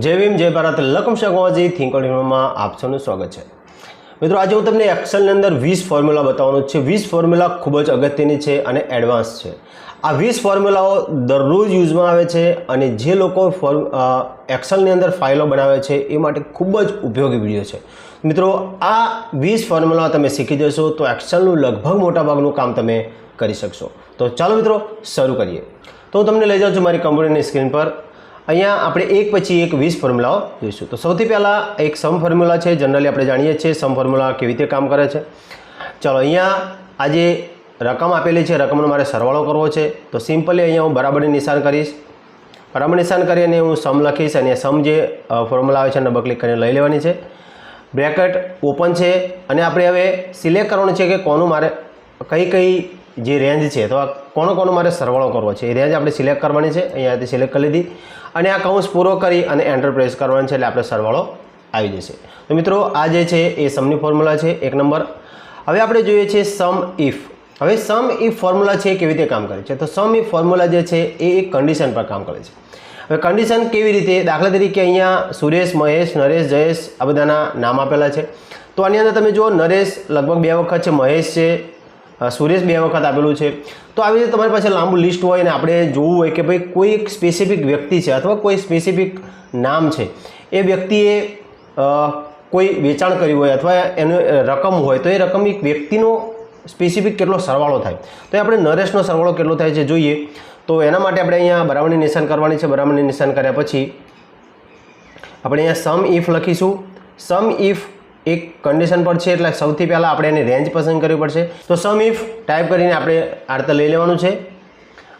જય ભીમ, જય ભારત. લકમ થિંકમાં આપ સૌનું સ્વાગત છે. મિત્રો, આજે હું તમને એક્સલની અંદર વીસ ફોર્મ્યુલા બતાવવાનો છે. વીસ ફોર્મ્યુલા ખૂબ જ અગત્યની છે અને એડવાન્સ છે. આ વીસ ફોર્મ્યુલાઓ દરરોજ યુઝમાં આવે છે અને જે લોકો ફોર્મ એક્સલની અંદર ફાઇલો બનાવે છે, એ માટે ખૂબ જ ઉપયોગી વીડિયો છે. મિત્રો, આ વીસ ફોર્મ્યુલા તમે શીખી જશો તો એક્સલનું લગભગ મોટાભાગનું કામ તમે કરી શકશો. તો ચાલો મિત્રો, શરૂ કરીએ. તો તમને લઈ જાઉં છું મારી કમ્પ્યુટરની સ્ક્રીન પર. અહીંયા આપણે એક પછી એક વીસ ફોર્મ્યુલાઓ જોઈશું. તો સૌથી પહેલાં એક સમ ફોર્મ્યુલા છે જનરલી આપણે જાણીએ છીએ સમ ફોર્મ્યુલા કેવી રીતે કામ કરે છે. ચાલો, અહીંયા આજે રકમ આપેલી છે, રકમનો મારે સરવાળો કરવો છે. તો સિમ્પલી અહીંયા હું બરાબરની નિશાન કરીશ. બરાબર નિશાન કરીને હું સમ લખીશ અને સમ જે ફોર્મ્યુલા આવે છે ડબલ ક્લિક કરીને લઈ લેવાની છે. બ્રેકેટ ઓપન છે, અને આપણે હવે સિલેક્ટ કરવાનું છે કે કોનું મારે કઈ કઈ જે રેન્જ છે અથવા કોનો કોનો મારે સરવાળો કરવો છે? એ રેન્જ આપણે સિલેક્ટ કરવાની છે અહીંયાથી સિલેક્ટ કરી લીધી. અને આ કૌંસ પૂરો કરી અને એન્ટર પ્રેસ કરવાનું છે, એટલે આપણે સરવાળો આવી જશે. તો મિત્રો, આ જે છે, એ સમની ફોર્મ્યુલા છે, એક નંબર હવે આપણે જોઈએ છીએ સમ ઇફ હવે સમ ઇફ ફોર્મ્યુલા છે કેવી રીતે કામ કરે છે? તો સમ ઇફ ફોર્મ્યુલા જે છે, એ એક કન્ડિશન પર કામ કરે છે. હવે કન્ડિશન કેવી રીતે? દાખલા તરીકે અહીંયા સુરેશ, મહેશ, નરેશ, જયેશ આ બધાના નામ આપેલા છે. તો આની અંદર તમે જુઓ, નરેશ લગભગ બે વખત છે, મહેશ છે સુરેશ બે વખત આપેલું છે. તો આવી રીતે તમારી પાસે લાંબુ લિસ્ટ હોય ને આપણે જોવું હોય કે ભાઈ કોઈ એક સ્પેસિફિક વ્યક્તિ છે અથવા કોઈ સ્પેસિફિક નામ છે. એ વ્યક્તિએ કોઈ વેચાણ કર્યું હોય અથવા એનું રકમ હોય તો એ રકમ એક વ્યક્તિનો સ્પેસિફિક કેટલો સરવાળો થાય. તો આપણે નરેશનો સરવાળો કેટલો થાય છે જોઈએ. તો એના માટે આપણે અહીંયા બરાબરની નિશાન કરવાની છે. બરાબરની નિશાન કર્યા પછી આપણે અહીંયા સમ ઇફ લખીશું. સમ ઇફ એક કન્ડિશન પર છે, એટલે સૌથી પહેલાં આપણે એની રેન્જ પસંદ કરવી પડશે. તો સમ ઇફ ટાઈપ કરીને આપણે આડતર લઈ લેવાનું છે.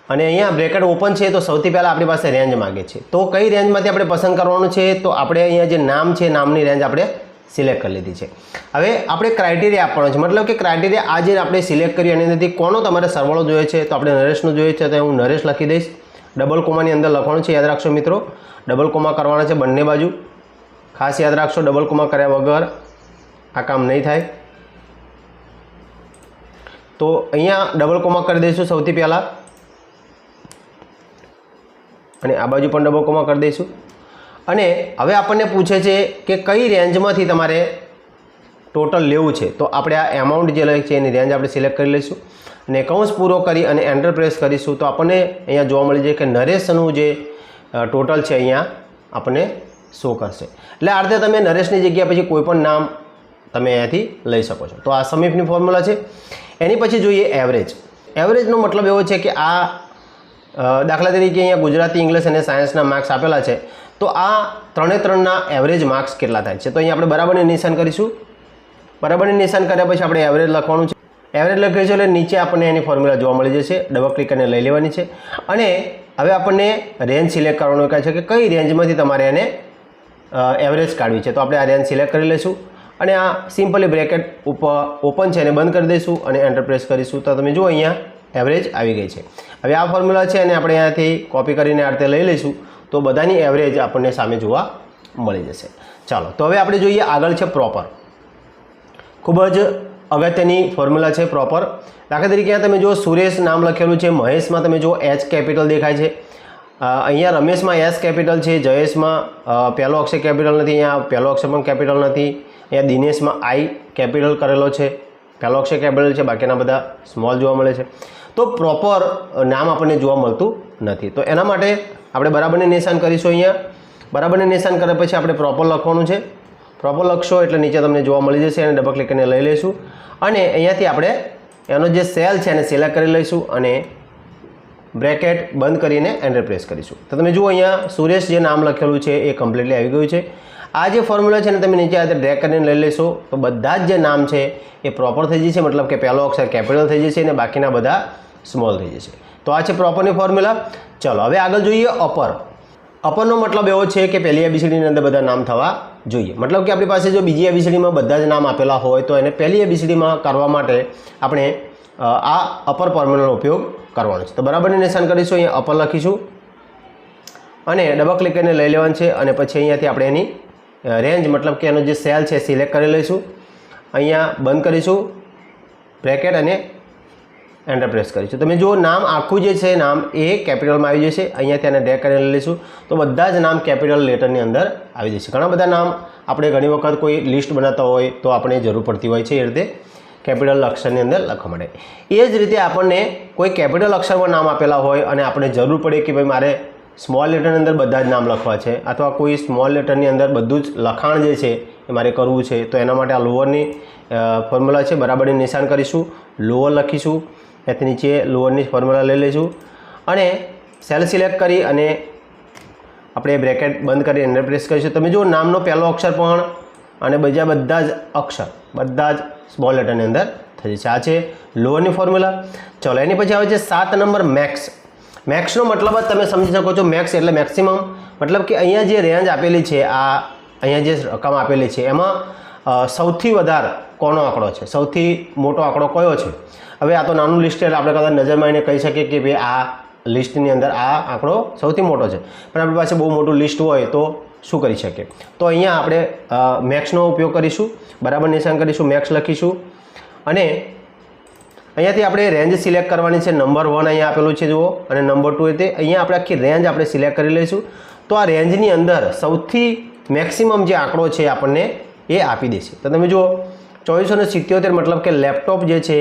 અને અહીંયા બ્રેકેટ ઓપન છે, તો સૌથી પહેલાં આપણી પાસે રેન્જ માગે છે. તો કઈ રેન્જમાંથી આપણે પસંદ કરવાનું છે? તો આપણે અહીંયા જે નામ છે, નામની રેન્જ આપણે સિલેક્ટ કરી લીધી છે. હવે આપણે ક્રાઇટેરિયા આપવાનો છે. મતલબ કે ક્રાઇટેરિયા આ જે આપણે સિલેક્ટ કર્યું એની અંદરથી કોનો તમારે સરવાળો જોઈએ છે? તો આપણે નરેશનો જોઈએ છે, તો હું નરેશ લખી દઈશ. ડબલ કોમાની અંદર લખવાનું છે, યાદ રાખશો મિત્રો. ડબલ કોમા કરવાના છે બંને બાજુ. ખાસ યાદ રાખશો ડબલ કોમા કર્યા વગર આ કામ નહીં થાય. તો અહીંયા ડબલ કોમા કરી દઈશું સૌથી પહેલાં. અને આ બાજુ પણ ડબલ કોમા કરી દઈશું. અને હવે આપણને પૂછે છે કે કઈ રેન્જમાંથી તમારે ટોટલ લેવું છે. તો આપણે આ એમાઉન્ટ જે લઈ છે એની રેન્જ આપણે સિલેક્ટ કરી લઈશું. અને કૌંસ પૂરો કરી અને એન્ટર પ્રેસ કરીશું. તો આપણને અહીંયા જોવા મળી જાય કે નરેશનું જે ટોટલ છે અહીંયા આપણને શો કરશે. એટલે આ રીતે તમે નરેશની જગ્યા પછી કોઈપણ નામ તમે અહીંયાથી લઈ શકો છો. તો આ સમીપની ફોર્મ્યુલા છે. એની પછી જોઈએ એવરેજ એવરેજનો મતલબ એવો છે કે આ દાખલા તરીકે અહીંયા ગુજરાતી, ઇંગ્લિશ અને સાયન્સના માર્ક્સ આપેલા છે. તો આ ત્રણે ત્રણના એવરેજ માર્ક્સ કેટલા થાય છે? તો અહીંયા આપણે બરાબરની નિશાન કરીશું. બરાબરની નિશાન કર્યા પછી આપણે એવરેજ લખવાનું છે. એવરેજ લખ્યું છે એટલે નીચે આપણને એની ફોર્મ્યુલા જોવા મળી જશે. ડબલ ક્લિક કરીને લઈ લેવાની છે. અને હવે આપણને રેન્જ સિલેક્ટ કરવાનું કહે છે કે કઈ રેન્જમાંથી તમારે એને એવરેજ કાઢવી છે. તો આપણે આ રેન્જ સિલેક્ટ કરી લઈશું. અને આ સિમ્પલી બ્રેકેટ ઓપન છે એને બંધ કરી દઈશું અને એન્ટર પ્રેસ કરીશું. તો તમે જુઓ અહીંયા એવરેજ આવી ગઈ છે. હવે આ ફોર્મ્યુલા છે અને આપણે અહીંયાથી કોપી કરીને આ રીતે લઈ લઈશું. તો બધાની એવરેજ આપણને સામે જોવા મળી જશે. ચાલો, તો હવે આપણે જોઈએ આગળ છે પ્રોપર ખૂબ જ અગત્યની ફોર્મ્યુલા છે પ્રોપર દાખલા તરીકે અહીંયા તમે જો સુરેશ નામ લખેલું છે, મહેશમાં તમે જો એચ કેપિટલ દેખાય છે. અહીંયા રમેશમાં એસ કેપિટલ છે, જયેશમાં પહેલો અક્ષર કેપિટલ નથી, અહીંયા પહેલો અક્ષર પણ કેપિટલ નથી. અહીંયા દિનેશમાં આઈ કેપિટલ કરેલો છે. પહેલો કેપિટલ છે, બાકીના બધા સ્મોલ જોવા મળે છે. તો પ્રોપર નામ આપણને જોવા મળતું નથી. તો એના માટે આપણે બરાબરને નિશાન કરીશું અહીંયા. બરાબરને નિશાન કર્યા પછી આપણે પ્રોપર લખવાનું છે. પ્રોપર લખશો એટલે નીચે તમને જોવા મળી જશે અને ડબલ ક્લિક કરીને લઈ લઈશું. અને અહીંયાથી આપણે એનો જે સેલ છે એને સિલેક્ટ કરી લઈશું અને બ્રેકેટ બંધ કરીને એન્ટર પ્રેસ કરીશું. તો તમે જુઓ અહીંયા સુરેશ જે નામ લખેલું છે એ કમ્પ્લીટલી આવી ગયું છે. આ જે ફોર્મ્યુલા છે ને તમે નીચે આ ડ્રેક કરીને લઈ લેશો, તો બધા જ જે નામ છે એ પ્રોપર થઈ જશે, મતલબ કે પહેલો અક્ષર કેપિટલ થઈ જશે અને બાકીના બધા સ્મોલ થઈ જશે. તો આ છે પ્રોપરની ફોર્મ્યુલા ચલો, હવે આગળ જોઈએ અપર અપરનો મતલબ એવો છે કે પહેલી એબીસીડીની અંદર બધા નામ થવા જોઈએ. મતલબ કે આપણી પાસે જો બીજી એબીસીડીમાં બધા જ નામ આપેલા હોય, તો એને પહેલી એબીસીડીમાં કરવા માટે આપણે આ અપર ફોર્મ્યુલાનો ઉપયોગ કરવાનો છે. તો બરાબરને નિશાન કરીશું, અહીંયા અપર લખીશું. અને ડબલ ક્લિક કરીને લઈ લેવાનું છે અને પછી અહીંયાથી આપણે એની રેન્જ મતલબ કે એનો જે સેલ છે સિલેક્ટ કરી લઈશું. અહીંયા બંધ કરીશું. બ્રેકેટ અને એન્ટર પ્રેસ કરીશું. તમે જુઓ, નામ આખું જે છે, નામ એ કેપિટલમાં આવી જશે. અહીંયાથી આને ડેક કરીને લઈશું. તો બધા જ નામ કેપિટલ લેટરની અંદર આવી જશે. ઘણા બધા નામ આપણે ઘણી વખત કોઈ લિસ્ટ બનાવતા હોય તો આપણે જરૂર પડતી હોય છે એ રીતે કેપિટલ અક્ષરની અંદર લખવા માટે. એ જ રીતે આપણને કોઈ કેપિટલ અક્ષરમાં નામ આપેલા હોય અને આપણે જરૂર પડે કે ભાઈ મારે સ્મોલ લેટરની અંદર બધા જ નામ લખવા છે અથવા કોઈ સ્મોલ લેટરની અંદર બધું જ લખાણ જે છે એ મારે કરવું છે, તો એના માટે આ લોઅરની ફોર્મ્યુલા છે, બરાબરની નિશાન કરીશું. લોઅર લખીશું, એથી નીચે લોઅરની ફોર્મ્યુલા લઈ લઈશું. અને સેલ સિલેક્ટ કરી અને આપણે બ્રેકેટ બંધ કરી એન્ટર પ્રેસ કરીશું. તમે જુઓ, નામનો પહેલો અક્ષર પણ અને બીજા બધા જ અક્ષર, બધા જ સ્મોલ લેટરની અંદર થઈ જશે. આ છે લોઅરની ફોર્મ્યુલા ચલો, એની પછી આવે છે સાત નંબર મેક્સ મેક્સનો મતલબ જ તમે સમજી શકો છો મેક્સ એટલે મેક્સિમમ મતલબ કે અહીંયા જે રેન્જ આપેલી છે, આ અહીંયા જે રકમ આપેલી છે, એમાં સૌથી વધારે કોનો આંકડો છે? સૌથી મોટો આંકડો કયો છે? હવે આ તો નાનું લિસ્ટ એટલે આપણે કદાચ નજરમાં એને કહી શકીએ કે ભાઈ આ લિસ્ટની અંદર આ આંકડો સૌથી મોટો છે. પણ આપણી પાસે બહુ મોટું લિસ્ટ હોય તો શું કરી શકીએ? તો અહીંયા આપણે મેક્સનો ઉપયોગ કરીશું, બરાબર નિશાન કરીશું મેક્સ લખીશું. અને અહીંયાથી આપણે રેન્જ સિલેક્ટ કરવાની છે. નંબર વન અહીંયા આપેલું છે, જુઓ. અને નંબર ટુ તે અહીંયા આપણે આખી રેન્જ આપણે સિલેક્ટ કરી લઈશું. તો આ રેન્જની અંદર સૌથી મેક્સિમમ જે આંકડો છે આપણને એ આપી દેશે તો તમે જુઓ, ચોવીસો ને મતલબ કે લેપટોપ જે છે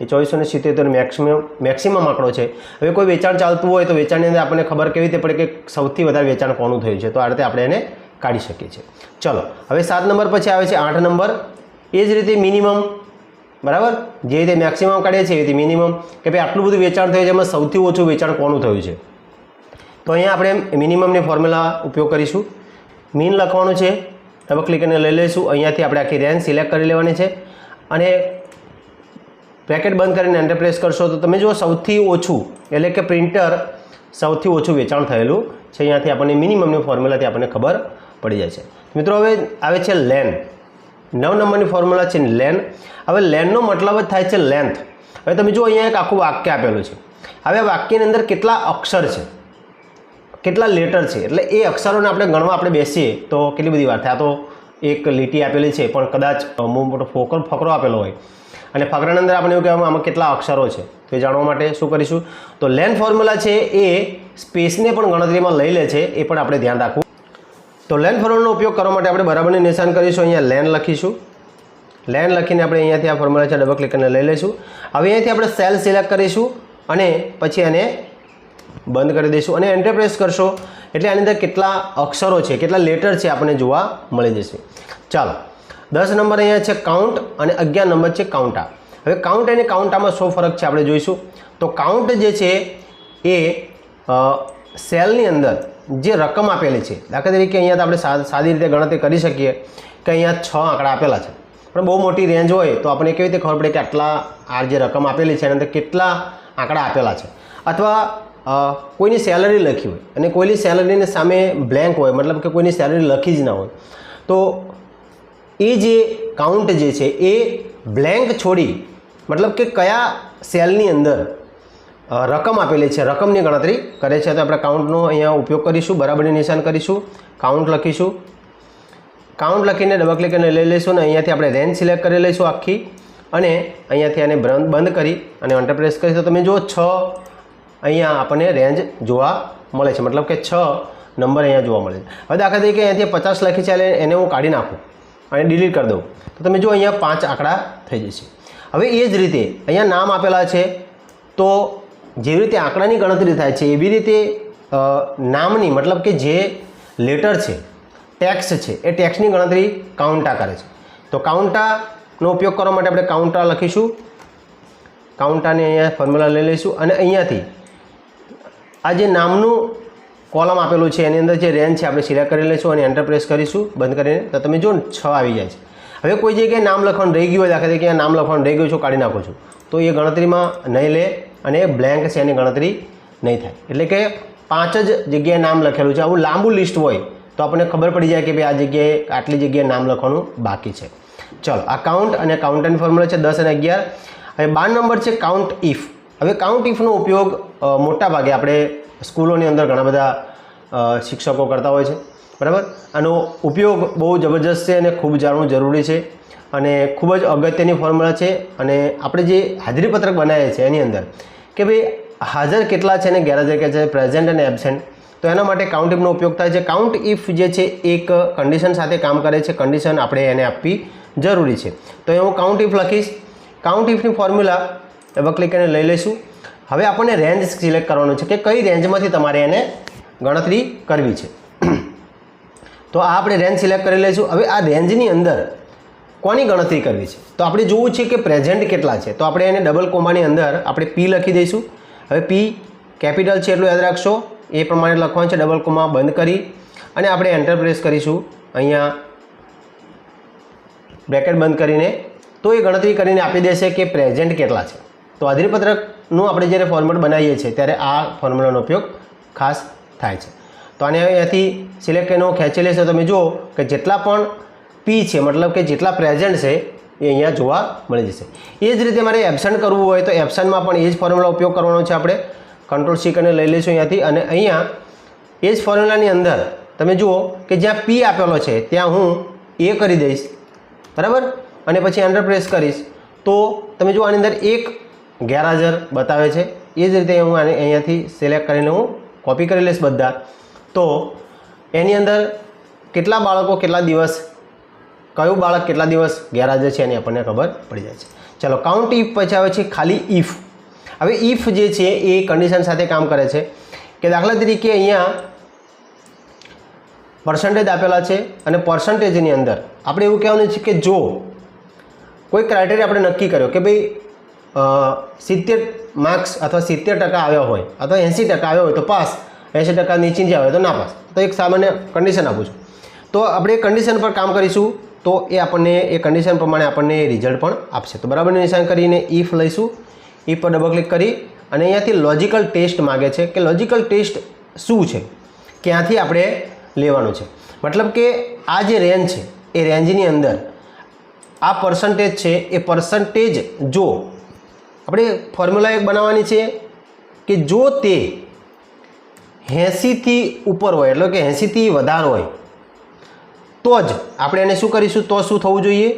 એ ચોવીસો ને સિત્યોતેર મેક્સિમમ મેક્સિમમ આંકડો છે. હવે કોઈ વેચાણ ચાલતું હોય તો વેચાણની અંદર આપણને ખબર કેવી રીતે પડે કે સૌથી વધારે વેચાણ કોનું થયું છે. તો આ રીતે આપણે એને કાઢી શકીએ છીએ. ચલો, હવે સાત નંબર પછી આવે છે આઠ નંબર. એ જ રીતે મિનિમમ બરાબર? જે રીતે મેક્સિમમ કાઢીએ છીએ એ રીતે મિનિમમ કે ભાઈ આટલું બધું વેચાણ થયું છે, એમાં સૌથી ઓછું વેચાણ કોનું થયું છે? તો અહીંયા આપણે મિનિમમની ફોર્મ્યુલા ઉપયોગ કરીશું. મીન લખવાનું છે. ડબલ ક્લિક કરીને લઈ લઈશું. અહીંયાથી આપણે આખી રેન્જ સિલેક્ટ કરી લેવાની છે. અને બ્રેકેટ બંધ કરીને એન્ટર પ્રેસ કરશો તો તમે જુઓ સૌથી ઓછું, એટલે કે પ્રિન્ટર સૌથી ઓછું વેચાણ થયેલું છે. અહીંયાથી આપણને મિનિમમની ફોર્મ્યુલાથી આપણને ખબર પડી જાય છે. મિત્રો, હવે આવે છે લેન નવ નંબરની ફોર્મ્યુલા છે લેન હવે લેનનો મતલબ જ થાય છે લેન્થ હવે તમે જુઓ, અહીંયા એક આખું વાક્ય આપેલું છે. હવે વાક્યની અંદર કેટલા અક્ષર છે? કેટલા લેટર છે? એટલે એ અક્ષરોને આપણે ગણવા આપણે બેસીએ તો કેટલી બધી વાર થાય. તો એક લીટી આપેલી છે, પણ કદાચ બહુ મોટો ફોકર ફકરો આપેલો હોય. અને ફકરાની અંદર આપણે એવું કહેવામાં આમાં કેટલા અક્ષરો છે? તો જાણવા માટે શું કરીશું? તો લેન ફોર્મ્યુલા છે એ સ્પેસને પણ ગણતરીમાં લઈ લે છે, એ પણ આપણે ધ્યાન રાખવું તો લેન ફોર્મ્યુલાનો ઉપયોગ કરવા માટે આપણે બરાબરની નિશાન કરીશું. અહીંયા લેન લખીશું. લેન લખીને આપણે અહીંયાથી આ ફોર્મ્યુલા છે ડબલ ક્લિક કરીને લઈ લઈશું. હવે અહીંયાથી આપણે સેલ સિલેક્ટ કરીશું અને પછી એને બંધ કરી દઈશું અને એન્ટર કરશો. એટલે આની અંદર કેટલા અક્ષરો છે, કેટલા લેટર છે આપણને જોવા મળી જશે. ચાલો. દસ નંબર અહીંયા છે કાઉન્ટ અને અગિયાર નંબર છે કાઉન્ટા હવે કાઉન્ટ અને કાઉન્ટામાં શું ફરક છે આપણે જોઈશું. તો કાઉન્ટ જે છે એ સેલની અંદર જે રકમ આપેલી છે. દાખલા તરીકે અહીંયા તો આપણે સાદી રીતે ગણતરી કરી શકીએ કે અહીંયા છ આંકડા આપેલા છે. પણ બહુ મોટી રેન્જ હોય તો આપણને કેવી રીતે ખબર પડે કે આટલા આ જે રકમ આપેલી છે, એની અંદર કેટલા આંકડા આપેલા છે? અથવા કોઈની સેલરી લખી હોય અને કોઈની સેલરીની સામે બ્લેન્ક હોય, મતલબ કે કોઈની સેલરી લખી જ ના હોય, તો એ જે કાઉન્ટ જે છે એ બ્લેન્ક છોડી, મતલબ કે કયા સેલની અંદર રકમ આપેલી છે. રકમની ગણતરી કરે છે. તો આપણે કાઉન્ટનો અહીંયા ઉપયોગ કરીશું, બરાબરની નિશાન કરીશું કાઉન્ટ લખીશું. કાઉન્ટ લખીને ડબલ ક્લિક અને લઈ લઈશું અને અહીંયાથી આપણે રેન્જ સિલેક્ટ કરી લઈશું આખી. અને અહીંયાથી આને બંધ કરી અને એન્ટર પ્રેસ કરીશું તો તમે જુઓ, છ અહીંયા આપણને રેન્જ જોવા મળે છે. મતલબ કે છ નંબર અહીંયા જોવા મળે છે. હવે દાખલા તરીકે અહીંયાથી પચાસ લખી એટલે એને હું કાઢી નાખું અને ડિલીટ કરી દઉં. તો તમે જુઓ, અહીંયા પાંચ આંકડા થઈ જશે. હવે એ જ રીતે અહીંયા નામ આપેલા છે, તો જેવી રીતે આંકડાની ગણતરી થાય છે, એવી રીતે નામની, મતલબ કે જે લેટર છે, ટેક્સ છે, એ ટેક્સની ગણતરી કાઉન્ટા કરે છે. તો કાઉન્ટાનો ઉપયોગ કરવા માટે આપણે કાઉન્ટા લખીશું. કાઉન્ટાને અહીંયા ફોર્મ્યુલા લઈ લઈશું અને અહીંયાથી આ જે નામનું કોલમ આપેલું છે, એની અંદર જે રેન્જ છે, આપણે સિલેક્ટ કરી લઈશું અને એન્ટર પ્રેસ કરીશું, બંધ કરીને. તો તમે જો છ આવી જાય છે. હવે કોઈ જગ્યાએ નામ લખવાનું રહી ગયું હોય, દાખલા તરીકે નામ લખવાનું રહી ગયું છું, કાઢી નાખું છું. તો એ ગણતરીમાં નહીં લે અને બ્લેન્ક છે એની ગણતરી નહીં થાય. એટલે કે પાંચ જ જગ્યાએ નામ લખેલું છે. આવું લાંબુ લિસ્ટ હોય તો આપણને ખબર પડી જાય કે ભાઈ આ જગ્યાએ આટલી જગ્યાએ નામ લખવાનું બાકી છે. ચલો, આ કાઉન્ટ અને કાઉન્ટની ફોર્મ્યુલા છે દસ અને અગિયાર. હવે બાર નંબર છે કાઉન્ટ ઇફ હવે કાઉન્ટ ઇફનો ઉપયોગ મોટાભાગે મોટા ભાગે આપણે સ્કૂલોની અંદર ઘણા બધા શિક્ષકો કરતા હોય છે. બરાબર? આનો ઉપયોગ બહુ જબરજસ્ત છે અને ખૂબ જાણવું જરૂરી છે. અને ખૂબ જ અગત્યની ફોર્મ્યુલા છે. અને આપણે જે હાજરીપત્રક બનાવીએ છીએ એની અંદર કે ભાઈ હાજર કેટલા છે અને ગેરહાજર કેટલા છે પ્રેઝન્ટ અને એબસેન્ટ તો એના માટે કાઉન્ટ ઇફનો ઉપયોગ થાય છે. કાઉન્ટ ઇફ જે છે, એક કન્ડિશન સાથે કામ કરે છે. કન્ડિશન આપણે એને આપવી જરૂરી છે. તો એ હું કાઉન્ટ ઇફ લખીશ. કાઉન્ટ ઇફની ફોર્મ્યુલા ડબલ ક્લિક કરીને લઈ લઈશું. હવે આપણને રેન્જ સિલેક્ટ કરવાનું છે કે કઈ રેન્જમાંથી તમારે એને ગણતરી કરવી છે. તો આ આપણે રેન્જ સિલેક્ટ કરી લઈશું. હવે આ રેન્જની અંદર કોની ગણતરી કરવી છે? તો આપણે જોવું છે કે પ્રેઝન્ટ કેટલા છે. તો આપણે એને ડબલ કોમાની અંદર આપણે પી લખી દઈશું. હવે પી કેપિટલ છે એટલું યાદ રાખશો. એ પ્રમાણે લખવાનું છે ડબલ કોમા બંધ કરી. અને આપણે એન્ટર પ્રેસ કરીશું. અહીંયા બ્રેકેટ બંધ કરીને. તો એ ગણતરી કરીને આપી દેશે કે પ્રેઝન્ટ કેટલા છે. તો હાજરીપત્રકનું આપણે જ્યારે ફોર્મેટ બનાવીએ છીએ, ત્યારે આ ફોર્મ્યુલાનો ઉપયોગ ખાસ થાય છે. તો આને અહીંયાથી સિલેક્ટ એનો ખેંચી લેશો. તમે જુઓ કે જેટલા પણ પી છે, મતલબ કે જેટલા પ્રેઝન્ટ છે, એ અહીંયા જોવા મળી જશે. એ જ રીતે મારે એબસન્ટ કરવું હોય તો એબસન્ટમાં પણ એ જ ફોર્મ્યુલા ઉપયોગ કરવાનો છે આપણે. કંટ્રોલ સી કરીને લઈ લઈશું અહીંયાથી. અને અહીંયા એ જ ફોર્મ્યુલાની અંદર તમે જુઓ કે જ્યાં પી આપેલો છે, ત્યાં હું એ કરી દઈશ. બરાબર? અને પછી એન્ટર પ્રેસ કરીશ. તો તમે જુઓ આની અંદર એક ગેરહાજર બતાવે છે. એ જ રીતે હું આને અહીંયાથી સિલેક્ટ કરીને હું કોપી કરી લઈશ બધા. તો એની અંદર કેટલા બાળકો કેટલા દિવસ કયું બાળક કેટલા દિવસ ગેરહાજર છે એની આપણને ખબર પડી જાય છે. ચલો કાઉન્ટ ઇફ પછી આવે છે ખાલી ઇફ હવે ઇફ જે છે એ કન્ડિશન સાથે કામ કરે છે કે દાખલા તરીકે અહીંયા પર્સન્ટેજ આપેલા છે અને પર્સન્ટેજની અંદર આપણે એવું કહેવાનું છે કે જો કોઈ ક્રાઇટેરિયા આપણે નક્કી કર્યો કે ભાઈ સિત્તેર માર્ક્સ અથવા સિત્તેર ટકા આવ્યા હોય અથવા એંસી ટકા આવ્યા હોય તો પાસ, એંસી ટકા નીચે જે આવે તો ના પાસ. તો એક સામાન્ય કન્ડિશન આપું છું. તો આપણે કન્ડિશન પર કામ કરીશું. તો એ આપણને, એ કન્ડિશન પ્રમાણે આપણને રિઝલ્ટ પણ આપશે. તો બરાબર નિશાન કરીને ઇફ લઈશું. ઈ પર ડબલ ક્લિક કરી અને અહીંયાથી લોજિકલ ટેસ્ટ માગે છે કે લોજિકલ ટેસ્ટ શું છે? ક્યાંથી આપણે લેવાનું છે? મતલબ કે આ જે રેન્જ છે, એ રેન્જની અંદર આ પર્સન્ટેજ છે, એ પર્સન્ટેજ જો આપણે ફોર્મ્યુલા એક બનાવવાની છે કે જો તે એંસીથી ઉપર હોય, એટલે કે એંસીથી વધારે હોય તો જ આપણે એને શું કરીશું? તો શું થવું જોઈએ?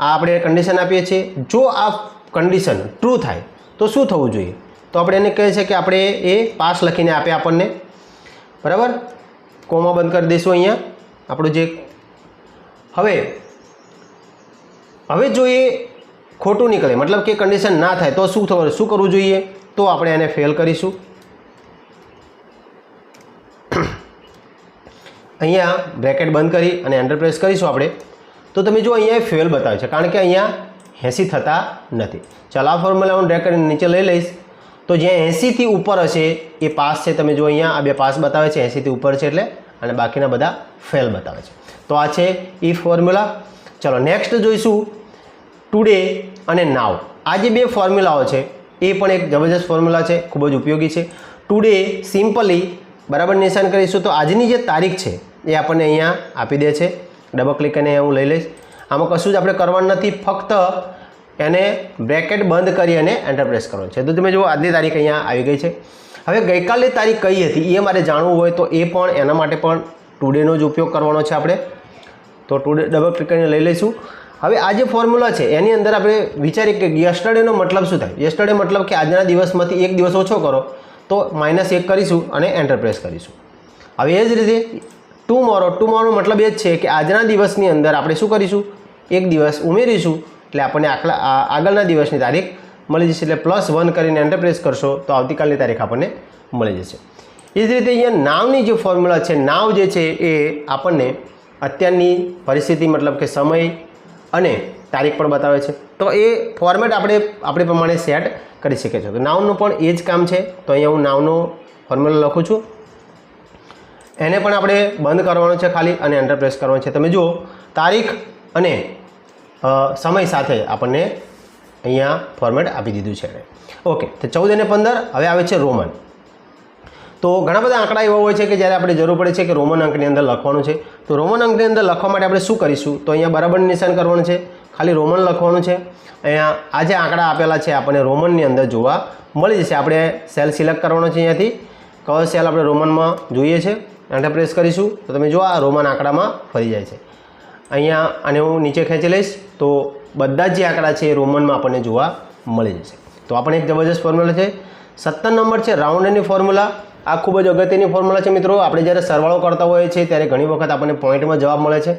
આ આપણે કન્ડિશન આપીએ છીએ. જો આ કન્ડિશન ટ્રુ થાય, તો શું થવું જોઈએ? તો આપણે એને કહે છે કે આપણે એ પાસ લખીને આપે આપણને. બરાબર? કોમા બંધ કરી દઈશું અહીંયા. આપણું જે હવે હવે જો એ ખોટું નીકળે, મતલબ કે કન્ડિશન ના થાય, તો શું થવું શું કરવું જોઈએ? તો આપણે એને ફેલ કરીશું. અહીંયા બ્રેકેટ બંધ કરી અને એન્ટર પ્રેસ કરીશું આપણે. તો તમે જો અહીંયા ફેલ બતાવે છે. કારણ કે અહીંયા એંસી થતા નથી. ચાલો, આ ફોર્મ્યુલા હું બ્રેકેટ નીચે લઈ લઈશ. તો જ્યાં એંસીથી ઉપર હશે, એ પાસ છે. તમે જો અહીંયા આ બે પાસ બતાવે છે. એંસીથી ઉપર છે એટલે, અને બાકીના બધા ફેલ બતાવે છે. તો આ છે ઈ ફોર્મ્યુલા ચલો નેક્સ્ટ જોઈશું. ટુડે અને નાવ આ જે બે ફોર્મ્યુલાઓ છે, એ પણ એક જબરજસ્ત ફોર્મ્યુલા છે. ખૂબ જ ઉપયોગી છે. ટુડે સિમ્પલી બરાબર નિશાન કરીશું તો આજની જે તારીખ છે એ આપણને અહીંયા આપી દે છે. ડબલ ક્લિક કરીને હું લઈ લઈશ. આમાં કશું જ આપણે કરવાનું નથી. ફક્ત એને બ્રેકેટ બંધ કરી અને એન્ટર પ્રેસ કરવાનું છે. તો તમે જુઓ, આજની તારીખ અહીંયા આવી ગઈ છે. હવે ગઈકાલની તારીખ કઈ હતી એ મારે જાણવું હોય તો એ પણ એના માટે પણ ટુડેનો જ ઉપયોગ કરવાનો છે આપણે. તો ટુડે ડબલ ક્લિક કરીને લઈ લઈશું. હવે આ જે ફોર્મ્યુલા છે, એની અંદર આપણે વિચારીએ કે યસ્ટરડેનો મતલબ શું થાય? યસ્ટરડે મતલબ કે આજના દિવસમાંથી એક દિવસ ઓછો કરો. તો માઇનસ એક કરીશું અને એન્ટર પ્રેસ કરીશું. હવે એ જ રીતે ટુમોરો ટુમોરો મતલબ એ જ છે કે આજના દિવસની અંદર આપણે શું કરીશું? એક દિવસ ઉમેરીશું, એટલે આપણને આખલા આગળના દિવસની તારીખ મળી જશે, એટલે પ્લસ વન કરીને એન્ટર પ્રેસ કરશો, તો આવતીકાલની તારીખ આપણને મળી જશે. એ જ રીતે અહીંયા નાવની જે ફોર્મ્યુલા છે, નાવ જે છે એ આપણને અત્યારની પરિસ્થિતિ મતલબ કે સમય અને તારીખ પણ બતાવે છે. તો એ ફોર્મેટ આપણે આપણે પ્રમાણે સેટ કરી શકીએ છીએ. તો નાવનું પણ એ જ કામ છે. તો અહીંયા હું નાવનો ફોર્મ્યુલા લખું છું. એને પણ આપણે બંધ કરવાનો છે ખાલી અને એન્ટર પ્રેસ કરવાનો છે. તમે જુઓ, તારીખ અને સમય સાથે આપણને અહીંયા ફોર્મેટ આપી દીધું છે. ઓકે તો ચૌદ અને પંદર, હવે આવે છે રોમન. તો ઘણા બધા આંકડા એવા હોય છે કે જ્યારે આપણે જરૂર પડે છે કે રોમન અંકની અંદર લખવાનું છે. તો રોમન અંકની અંદર લખવા માટે આપણે શું કરીશું? તો અહીંયા બરાબર નિશાન કરવાનું છે. ખાલી રોમન લખવાનું છે. અહીંયા આ જે આંકડા આપેલા છે આપણને રોમનની અંદર જોવા મળી જશે. આપણે સેલ સિલેક્ટ કરવાનો છે અહીંયાથી. કયો સેલ આપણે રોમનમાં જોઈએ છે? એન્ટર પ્રેસ કરીશું. તો તમે જો આ રોમન આંકડામાં ફરી જાય છે. અહીંયા આને હું નીચે ખેંચી લઈશ. તો બધા જ જે આંકડા છે એ રોમનમાં આપણને જોવા મળી જશે. તો આપણે એક જબરજસ્ત ફોર્મ્યુલા છે. સત્તર નંબર છે રાઉન્ડની ફોર્મ્યુલા આ ખૂબ જ અગત્યની ફોર્મ્યુલા છે મિત્રો. આપણે જ્યારે સરવાળો કરતા હોઈએ છીએ, ત્યારે ઘણી વખત આપણને પોઈન્ટમાં જવાબ મળે છે.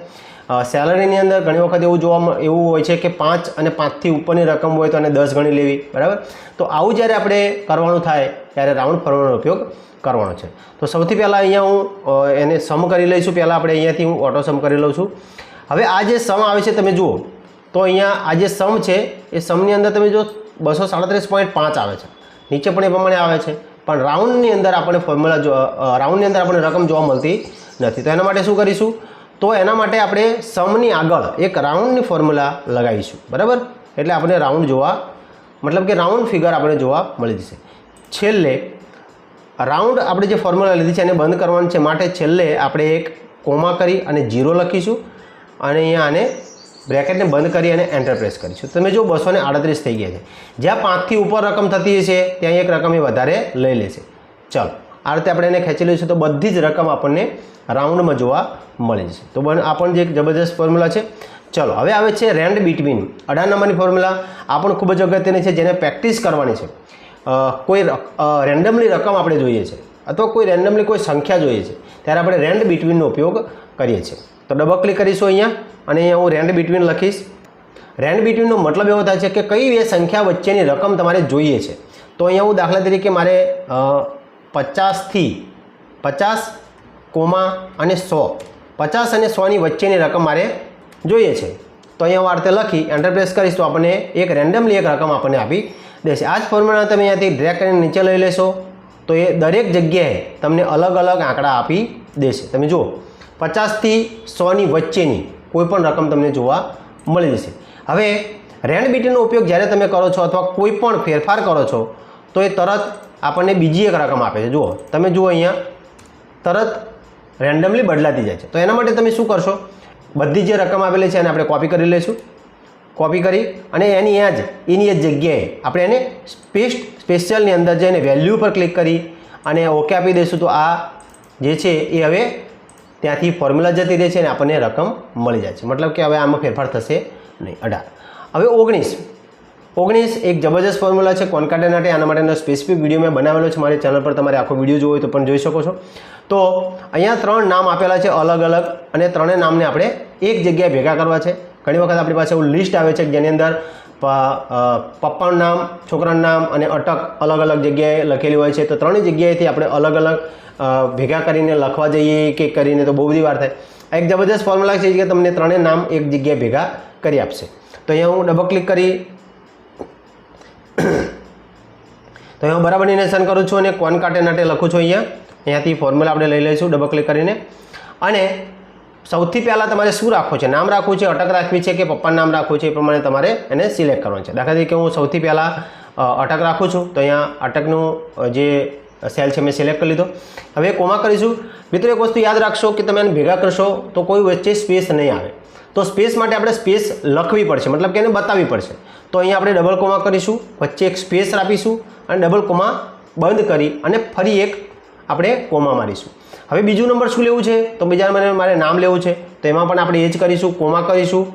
સેલરીની અંદર ઘણી વખત એવું જોવા એવું હોય છે કે પાંચ અને પાંચથી ઉપરની રકમ હોય તો એને દસ ગણી લેવી, બરાબર? તો આવું જ્યારે આપણે કરવાનું થાય, ત્યારે રાઉન્ડ ફરવાનો ઉપયોગ કરવાનો છે. તો સૌથી પહેલાં અહીંયા હું એને સમ કરી લઈશું. પહેલાં આપણે અહીંયાથી હું ઓટો સમ કરી લઉં છું. હવે આ જે સમ આવે છે, તમે જુઓ, તો અહીંયા આ જે સમ છે, એ સમની અંદર તમે જો બસો સાડત્રીસ પોઈન્ટ પાંચ આવે છે. નીચે પણ એ પ્રમાણે આવે છે. પણ રાઉન્ડની અંદર આપણે ફોર્મ્યુલા રાઉન્ડની અંદર આપણને રકમ જોવા મળતી નથી. તો એના માટે શું કરીશું? તો એના માટે આપણે સમની આગળ એક રાઉન્ડની ફોર્મ્યુલા લગાવીશું. બરાબર? એટલે આપણે રાઉન્ડ જોવા મતલબ કે રાઉન્ડ ફિગર આપણે જોવા મળી જશે. છેલ્લે રાઉન્ડ આપણે જે ફોર્મ્યુલા લીધી છે એને બંધ કરવાનું છે. માટે છેલ્લે આપણે એક કોમા કરી અને જીરો લખીશું. અને અહીંયા આને બ્રેકેટને બંધ કરી અને એન્ટર કરીશું તમે જો બસો ને આડત્રીસ થઈ ગયા છે. જ્યાં પાંચથી ઉપર રકમ થતી હશે, ત્યાં એક રકમ એ વધારે લઈ લેશે. ચાલો, આ રીતે આપણે એને ખેંચી લઈશું, તો બધી જ રકમ આપણને રાઉન્ડમાં જોવા મળી જશે. તો બને પણ જે એક જબરદસ્ત ફોર્મ્યુલા છે. ચલો, હવે આવે છે રેન્ડ બિટવીન અઢાર નંબરની ફોર્મ્યુલા. આ પણ ખૂબ જ અગત્યની છે, જેને પ્રેક્ટિસ કરવાની છે. કોઈ રેન્ડમલી રકમ આપણે જોઈએ છે, અથવા કોઈ રેન્ડમલી કોઈ સંખ્યા જોઈએ છે, ત્યારે આપણે રેન્ડ બિટવીનનો ઉપયોગ કરીએ છીએ. તો ડબલ ક્લિક કરીશું અહીંયા. અને અહીંયા હું રેન્ડ બિટવીન લખીશ. રેન્ડ બિટવીનનો મતલબ એવો થાય છે કે કઈ બે સંખ્યા વચ્ચેની રકમ તમારે જોઈએ છે. તો અહીંયા હું દાખલા તરીકે મારે પચાસથી પચાસ કોમા અને સો, પચાસ અને સોની વચ્ચેની રકમ મારે જોઈએ છે. તો અહીંયા હું લખી એન્ટરપ્રેસ કરીશ તો આપણને એક રેન્ડમલી એક રકમ આપણને આપી દેશે. આ જ ફોર્મ્યુલા તમે અહીંયાથી ડ્રેક કરીને નીચે લઈ લેશો, તો એ દરેક જગ્યાએ તમને અલગ અલગ આંકડા આપી દેશે. તમે જુઓ પચાસથી સોની વચ્ચેની કોઈ પણ રકમ તમને જોવા મળી જશે. હવે રેણબીટીનો ઉપયોગ જ્યારે તમે કરો છો અથવા કોઈપણ ફેરફાર કરો છો, તો એ તરત આપણને બીજી એક રકમ આપે છે. જુઓ, તમે જુઓ અહીંયા, તરત રેન્ડમલી બદલાતી જાય છે. તો એના માટે તમે શું કરશો? બધી જે રકમ આપેલી છે એને આપણે કોપી કરી લઈશું. કોપી કરી અને એની ત્યાં જ, એની જ જગ્યાએ આપણે એને સ્પેસ સ્પેશિયલની અંદર જઈને વેલ્યુ પર ક્લિક કરી અને ઓકે આપી દઈશું. તો આ જે છે એ હવે ત્યાંથી ફોર્મ્યુલા જતી રહે છે અને આપણને રકમ મળી જાય છે. મતલબ કે હવે આમાં ફેરફાર થશે નહીં. અઢાર. હવે ઓગણીસ. ઓગણીસ એક જબરજસ્ત ફોર્મ્યુલા છે કોન્કાટે માટે. આના માટેનો સ્પેસિફિક વીડિયો મેં બનાવેલો છે. મારી ચેનલ પર તમારે આખો વીડિયો જોવો હોય તો પણ જોઈ શકો છો. તો અહીંયા ત્રણ નામ આપેલા છે અલગ અલગ અને ત્રણેય નામને આપણે એક જગ્યાએ ભેગા કરવા છે. ઘણી વખત આપણી પાસે એવું લિસ્ટ આવે છે જેની અંદર પપ્પાનું નામ, છોકરાનું નામ અને અટક અલગ અલગ જગ્યાએ લખેલી હોય છે. તો ત્રણેય જગ્યાએથી આપણે અલગ અલગ ભેગા કરીને લખવા જઈએ કે કરીને તો બહુ બધી વાર થાય. આ એક જબરદસ્ત ફોર્મ્યુલા છે કે તમને ત્રણેય નામ એક જગ્યાએ ભેગા કરી આપશે. તો અહીંયા હું ડબલ ક્લિક કરી, તો અહીંયા હું બરાબર નિર્દેશન કરું છું અને કોન કાંટે નાટે લખું છું અહીંયા. અહીંયાથી ફોર્મ્યુલા આપણે લઈ લઈશું ડબલ ક્લિક કરીને. અને સૌથી પહેલાં તમારે શું રાખવું છે? નામ રાખવું છે, અટક રાખવી છે કે પપ્પાનું નામ રાખવું છે એ પ્રમાણે તમારે એને સિલેક્ટ કરવાનું છે. દાખલા તરીકે હું સૌથી પહેલાં અટક રાખું છું, તો અહીંયા અટકનું જે સેલ છે મેં સિલેક્ટ કરી લીધો. હવે કોમા કરીશું. મિત્રો, એક વસ્તુ યાદ રાખશો કે તમે એને ભેગા કરશો તો કોઈ વચ્ચે સ્પેસ નહીં આવે. તો સ્પેસ માટે આપણે સ્પેસ લખવી પડશે, મતલબ કે એને બતાવવી પડશે. તો અહીંયા આપણે ડબલ કોમા કરીશું, વચ્ચે એક સ્પેસ આપીશું અને ડબલ કોમા બંધ કરી અને ફરી એક આપણે કોમા મારીશું. હવે બીજું નંબર શું લેવું છે? તો બીજા મને મારે નામ લેવું છે. તો એમાં પણ આપણે એ જ કરીશું, કોમા કરીશું.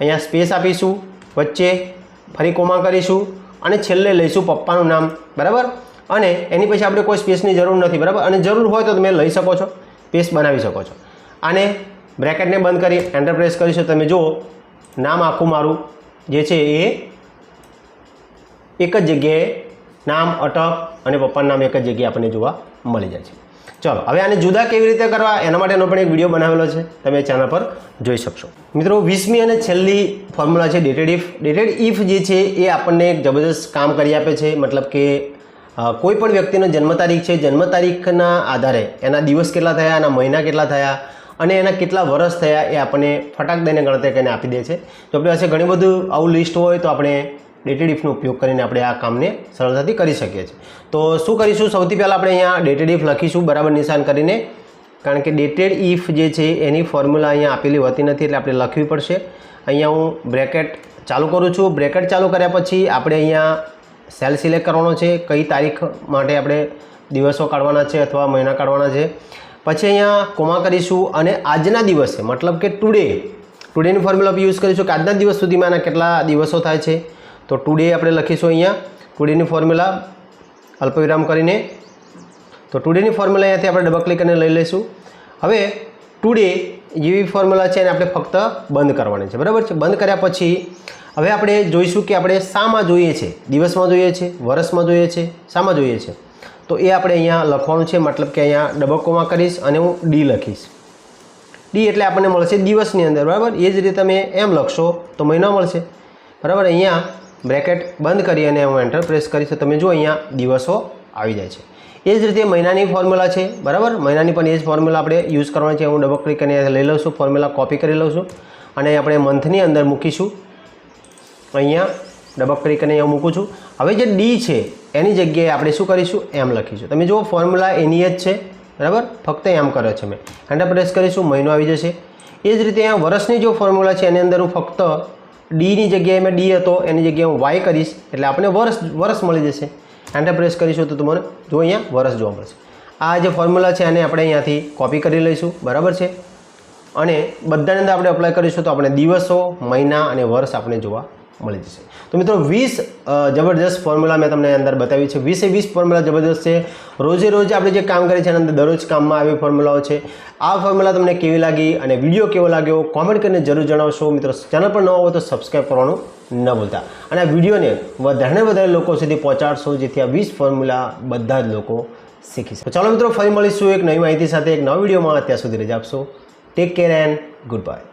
અહીંયા સ્પેસ આપીશું, વચ્ચે ફરી કોમા કરીશું અને છેલ્લે લઈશું પપ્પાનું નામ, બરાબર? અને એની પછી આપણે કોઈ સ્પેસની જરૂર નથી, બરાબર? અને જરૂર હોય તો તમે લઈ શકો છો સ્પેસ બનાવી શકો છો. આને બ્રેકેટને બંધ કરી એન્ટર પ્રેસ કરીશું. તમે જુઓ, નામ આખું મારું જે છે એ એક જ જગ્યાએ નામ, અટક અને પપ્પાનું નામ એક જ જગ્યાએ આપણને જોવા મળી જાય છે. ચલો, હવે આને જુદા કેવી રીતે કરવા, એના માટેનો પણ એક વીડિયો બનાવેલો છે, તમે ચેનલ પર જોઈ શકશો. મિત્રો, વીસમી અને છેલ્લી ફોર્મ્યુલા છે ડેટેડ ઇફ ડેટેડ ઇફ જે છે, એ આપણને એક જબરદસ્ત કામ કરી આપે છે, મતલબ કે કોઈ પણ વ્યક્તિનો જન્મ તારીખ છે, જન્મ તારીખના આધારે એના દિવસ કેટલા થયા, એના મહિના કેટલા થયા અને એના કેટલા વર્ષ થયા, એ આપણને ફટાક દઈને ગણતરી કરીને આપી દે છે. જો આપણી પાસે ઘણી બધું આવું લિસ્ટ હોય તો આપણે ડેટેડ ઇફનો ઉપયોગ કરીને આપણે આ કામને સરળતાથી કરી શકીએ છીએ. તો શું કરીશું? સૌથી પહેલાં આપણે અહીંયા ડેટેડ ઇફ લખીશું, બરાબર નિશાન કરીને. કારણ કે ડેટેડ ઇફ જે છે, એની ફોર્મ્યુલા અહીંયા આપેલી હોતી નથી, એટલે આપણે લખવી પડશે. અહીંયા હું બ્રેકેટ ચાલુ કરું છું. બ્રેકેટ ચાલુ કર્યા પછી આપણે અહીંયા સેલ સિલેક્ટ કરવાનો છે. કઈ તારીખ માટે આપણે દિવસો કાઢવાના છે અથવા મહિના કાઢવાના છે. પછી અહીંયા કોમા કરીશું અને આજના દિવસે, મતલબ કે ટુડે ટુડેની ફોર્મ્યુલા યુઝ કરીશું કે આજના દિવસ સુધીમાં કેટલા દિવસો થાય છે. તો ટુડે આપણે લખીશું અહીંયા ટુડેની ફોર્મ્યુલા અલ્પવિરામ કરીને. તો ટુડેની ફોર્મ્યુલા અહીંયાથી આપણે ડબલ ક્લિક કરીને લઈ લઈશું. હવે ટુડે જેવી ફોર્મ્યુલા છે એને આપણે ફક્ત બંધ કરવાની છે. બરાબર છે? બંધ કર્યા પછી હવે આપણે જોઈશું કે આપણે શામાં જોઈએ છે? દિવસમાં જોઈએ છે? વર્ષમાં જોઈએ છે? શામાં જોઈએ છે? તો એ આપણે અહીંયા લખવાનું છે. મતલબ કે અહીંયા ડબકોમાં કરીશ અને હું ડી લખીશ. ડી એટલે આપણને મળશે દિવસની અંદર. બરાબર? એ જ રીતે તમે એમ લખશો તો મહિનો મળશે. બરાબર? અહીંયા બ્રેકેટ બંધ કરી અને હું એન્ટર પ્રેસ કરીશ. તો તમે જો અહીંયા દિવસો આવી જાય છે. એ જ રીતે મહિનાની ફોર્મ્યુલા છે. બરાબર? મહિનાની પણ એ જ ફોર્મ્યુલા આપણે યુઝ કરવાની છે. હું ડબલ ક્લિક કરીને લઈ લઉં છું. ફોર્મ્યુલા કોપી કરી લઉં છું. અને આપણે મંથની અંદર મૂકીશું. અહીંયા ડબલ ક્લિક કરીને અહીંયા મૂકું છું. હવે જે ડી છે, એની જગ્યાએ આપણે શું કરીશું? એમ લખીશું. તમે જુઓ, ફોર્મ્યુલા એની જ છે. બરાબર? ફક્ત એમ કર્યો છે મેં. એન્ટર પ્રેસ કરીશું. મહિનો આવી જશે. એ જ રીતે અહીંયા વર્ષની જો ફોર્મ્યુલા છે, એની અંદર હું ફક્ત ડીની જગ્યાએ મેં ડી હતો, એની જગ્યાએ હું વાય કરીશ, એટલે આપણને વર્ષ વર્ષ મળી જશે. એન્ટર પ્રેસ કરીશું તો તમને જો અહીંયા વર્ષ જોવા મળશે. આ જે ફોર્મ્યુલા છે એને આપણે અહીંયાથી કોપી કરી લઈશું, બરાબર છે? અને બધાની અંદર આપણે અપ્લાય કરીશું તો આપણે દિવસો, મહિના અને વર્ષ આપણે જોવા મળી જશે તો મિત્રો, વીસ જબરદસ્ત ફોર્મ્યુલા મેં તમને અંદર બતાવી છે. વીસે વીસ ફોર્મ્યુલા જબરદસ્ત છે. રોજે રોજ આપણે જે કામ કરીએ છીએ, એના અંદર દરરોજ કામમાં આવી ફોર્મ્યુલાઓ છે. આ ફોર્મ્યુલા તમને કેવી લાગી અને વીડિયો કેવો લાગ્યો કોમેન્ટ કરીને જરૂર જણાવશો. મિત્રો, ચેનલ પર ન હોય તો સબસ્ક્રાઈબ કરવાનું ન ભૂલતા. અને આ વિડીયોને વધારે વધારે લોકો સુધી પહોંચાડશો, જેથી આ વીસ ફોર્મ્યુલા બધા જ લોકો શીખી શકે. ચાલો મિત્રો, ફરી મળીશું એક નવી માહિતી સાથે, એક નવા વિડીયોમાં ત્યાં સુધી રજા આપશો. Take care and good bye